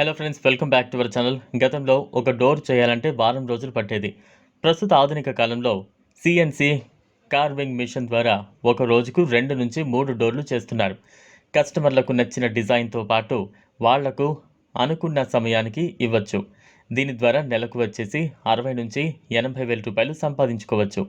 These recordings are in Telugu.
Hello friends welcome back to our channel గతంలో ఒక డోర్ చేయాలంటే వారం రోజులు పట్టేది. ప్రస్తుత ఆధునిక కాలంలో సిఎన్సి కార్వింగ్ మిషన్ ద్వారా ఒక రోజుకు రెండు నుంచి మూడు డోర్లు చేస్తున్నారు. కస్టమర్లకు నచ్చిన డిజైన్తో పాటు వాళ్ళకు అనుకున్న సమయానికి ఇవ్వచ్చు. దీని ద్వారా నెలకు వచ్చేసి అరవై నుంచి ఎనభై వేల రూపాయలు సంపాదించుకోవచ్చు.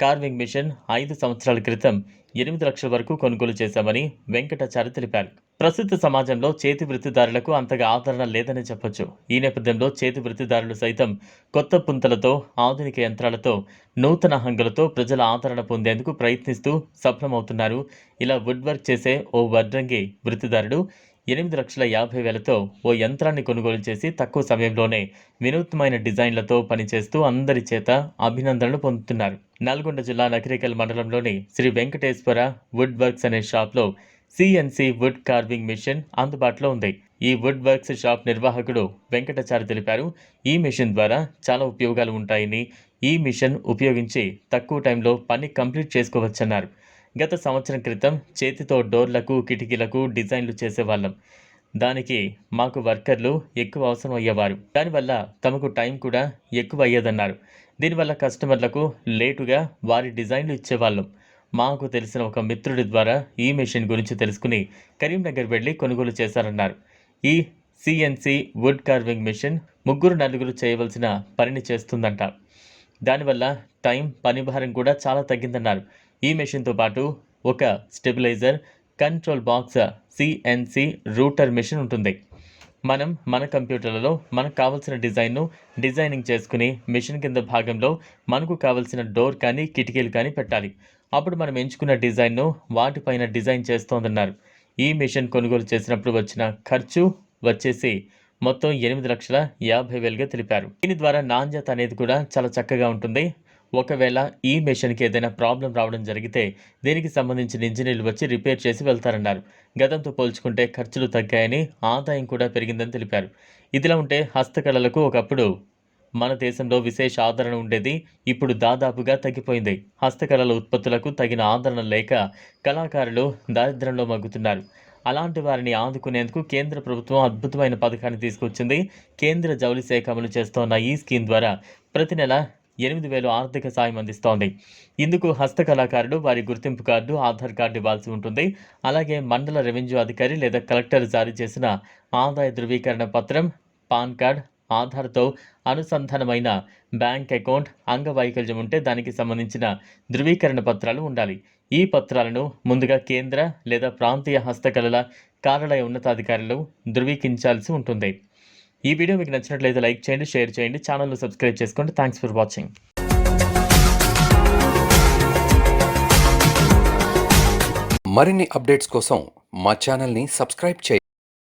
కార్వింగ్ మిషన్ ఐదు సంవత్సరాల క్రితం ఎనిమిది లక్షల వరకు కొనుగోలు చేశామని వెంకటాచారి తెలిపారు. ప్రస్తుత సమాజంలో చేతి వృత్తిదారులకు అంతగా ఆదరణ లేదని చెప్పొచ్చు. ఈ నేపథ్యంలో చేతి వృత్తిదారులు సైతం కొత్త పుంతలతో ఆధునిక యంత్రాలతో నూతన హంగులతో ప్రజల ఆదరణ పొందేందుకు ప్రయత్నిస్తూ సఫలమవుతున్నారు. ఇలా వుడ్ వర్క్ చేసే ఓ వడ్రంగి వృత్తిదారుడు ఎనిమిది లక్షల యాభై వేలతో ఓ యంత్రాన్ని కొనుగోలు చేసి తక్కువ సమయంలోనే వినూత్నమైన డిజైన్లతో పనిచేస్తూ అందరి చేత అభినందనలు పొందుతున్నారు. నల్గొండ జిల్లా నకిరేకల్ మండలంలోని శ్రీ వెంకటేశ్వర వుడ్ వర్క్స్ అనే షాప్లో సిఎన్సి వుడ్ కార్వింగ్ మిషన్ అందుబాటులో ఉంది. ఈ వుడ్ వర్క్స్ షాప్ నిర్వాహకుడు వెంకటాచారి తెలిపారు ఈ మిషన్ ద్వారా చాలా ఉపయోగాలు ఉంటాయని ఈ మిషన్ ఉపయోగించి తక్కువ టైంలో పని కంప్లీట్ చేసుకోవచ్చన్నారు. గత సంవత్సరం క్రితం చేతితో డోర్లకు కిటికీలకు డిజైన్లు చేసేవాళ్ళం. దానికి మాకు వర్కర్లు ఎక్కువ అవసరం అయ్యేవారు. దానివల్ల తమకు టైం కూడా ఎక్కువ అయ్యేదన్నారు. దీనివల్ల కస్టమర్లకు లేటుగా వారి డిజైన్లు ఇచ్చేవాళ్ళం. మాకు తెలిసిన ఒక మిత్రుడి ద్వారా ఈ మెషిన్ గురించి తెలుసుకుని కరీంనగర్ వెళ్ళి కొనుగోలు చేశారన్నారు. ఈ సిఎన్సి వుడ్ కార్వింగ్ మిషన్ ముగ్గురు నలుగురు చేయవలసిన పనిని చేస్తుందంట. దానివల్ల టైం పని భారం కూడా చాలా తగ్గిందన్నారు. ఈ మెషిన్తో పాటు ఒక stabilizer control box CNC router machine ఉంటుంది. మనం మన కంప్యూటర్లలో మనకు కావాల్సిన డిజైన్ను డిజైనింగ్ చేసుకుని మిషన్ కింద భాగంలో మనకు కావాల్సిన డోర్ కానీ కిటికీలు కానీ పెట్టాలి. అప్పుడు మనం ఎంచుకున్న డిజైన్ను వాటిపైన డిజైన్ చేస్తోందన్నారు. ఈ మిషన్ కొనుగోలు చేసినప్పుడు వచ్చిన ఖర్చు వచ్చేసి మొత్తం ఎనిమిది లక్షల యాభై వేలుగా తెలిపారు. దీని ద్వారా నాణ్యత అనేది కూడా చాలా చక్కగా ఉంటుంది. ఒకవేళ ఈ మెషిన్కి ఏదైనా ప్రాబ్లం రావడం జరిగితే దీనికి సంబంధించిన ఇంజనీర్లు వచ్చి రిపేర్ చేసి వెళ్తారన్నారు. గతంతో పోల్చుకుంటే ఖర్చులు తగ్గాయని ఆదాయం కూడా పెరిగిందని తెలిపారు. ఇదిలా ఉంటే హస్తకళలకు ఒకప్పుడు మన దేశంలో విశేష ఆదరణ ఉండేది. ఇప్పుడు దాదాపుగా తగ్గిపోయింది. హస్తకళల ఉత్పత్తులకు తగిన ఆదరణ లేక కళాకారులు దారిద్రంలో మగ్గుతున్నారు. అలాంటి వారిని ఆదుకునేందుకు కేంద్ర ప్రభుత్వం అద్భుతమైన పథకాన్ని తీసుకొచ్చింది. కేంద్ర జౌళి శాఖ అమలు చేస్తోన్న ఈ స్కీమ్ ద్వారా ప్రతి నెల ఎనిమిది వేలు ఆర్థిక సాయం అందిస్తోంది. ఇందుకు హస్తకళాకారుడు వారి గుర్తింపు కార్డు ఆధార్ కార్డు ఇవ్వాల్సి ఉంటుంది. అలాగే మండల రెవెన్యూ అధికారి లేదా కలెక్టర్ జారీ చేసిన ఆదాయ ధృవీకరణ పత్రం పాన్ కార్డ్ ఆధార్తో అనుసంధానమైన బ్యాంక్ అకౌంట్ అంగవైకల్యం ఉంటే దానికి సంబంధించిన ధృవీకరణ పత్రాలు ఉండాలి. ఈ పత్రాలను ముందుగా కేంద్ర లేదా ప్రాంతీయ హస్తకళల కార్యాలయ ఉన్నతాధికారులు ధృవీకరించాల్సి ఉంటుంది. ఈ వీడియో మీకు నచ్చినట్లయితే లైక్ చేయండి షేర్ చేయండి ఛానల్ను సబ్స్క్రైబ్ చేసుకోండి. Thanks for watching. మరిన్ని అప్డేట్స్ కోసం మా ఛానల్ని సబ్స్క్రైబ్ చేయండి.